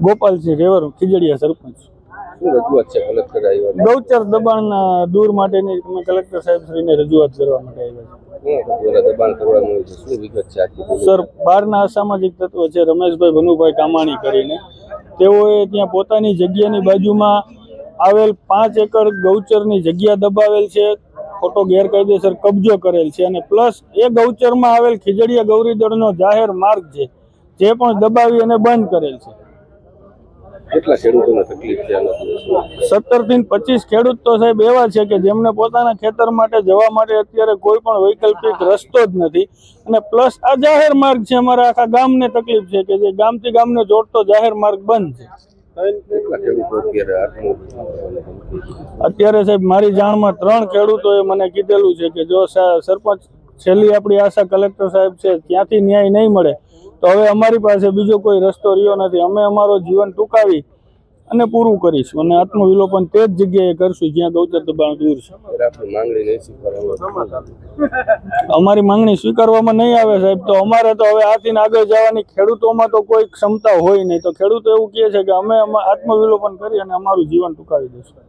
ગોપાલસિંહ રેવર ખીજડીયા સરપંચ. ગૌચર દબાણ દૂર માટેની કલેક્ટર સાહેબ શ્રીને રજૂઆત કરવા માટે આવ્યા છે. સર બહારના અસામાજિક તત્વો છે રમેશભાઈ ભનુભાઈ કામાણી કરીને. તેઓએ ત્યાં પોતાની જગ્યાની બાજુમાં આવેલ પાંચ એકર ગૌચરની જગ્યા દબાવેલ છે ખોટો ગેરકાયદેસર કબજો કરેલ છે અને પ્લસ એ ગૌચરમાં આવેલ ખીજડીયા ગૌરીદળનો જાહેર માર્ગ છે જે પણ દબાવી અને બંધ કરેલ છે. કેટલા ખેડૂતોને તકલીફ છે સત્તરથી પચીસ ખેડૂત તો સાહેબ એવા છે કે જેમને પોતાના ખેતર માટે જવા માટે અત્યારે કોઈ પણ વૈકલ્પિક રસ્તો જ નથી. અને પ્લસ આ જાહેર માર્ગ છે અમારા આખા ગામને તકલીફ છે કે જે ગામથી ગામને જોડતો જાહેર માર્ગ બંધ છે. અત્યારે સાહેબ મારી જાણમાં ત્રણ ખેડૂતોએ મને કીધેલું છે કે જો સરપંચ છેલ્લી આપણી આશા કલેક્ટર સાહેબ છે ત્યાંથી ન્યાય નહીં મળે તો હવે અમારી પાસે બીજો કોઈ રસ્તો રહ્યો નથી. અમે અમારો જીવન ટૂંકાવી અને પૂરું કરીશું અને આત્મવિલોપન તે જ જગ્યાએ કરશું જ્યાં ગૌચર દબાણ દૂર છે. અમારી માંગણી સ્વીકારવામાં નહીં આવે સાહેબ તો અમારે તો હવે આથી આગળ જવાની ખેડૂતોમાં તો કોઈ ક્ષમતા હોય નહીં. તો ખેડૂતો એવું કહે છે કે અમે આત્મવિલોપન કરી અને અમારું જીવન ટૂંકાવી દઈશું.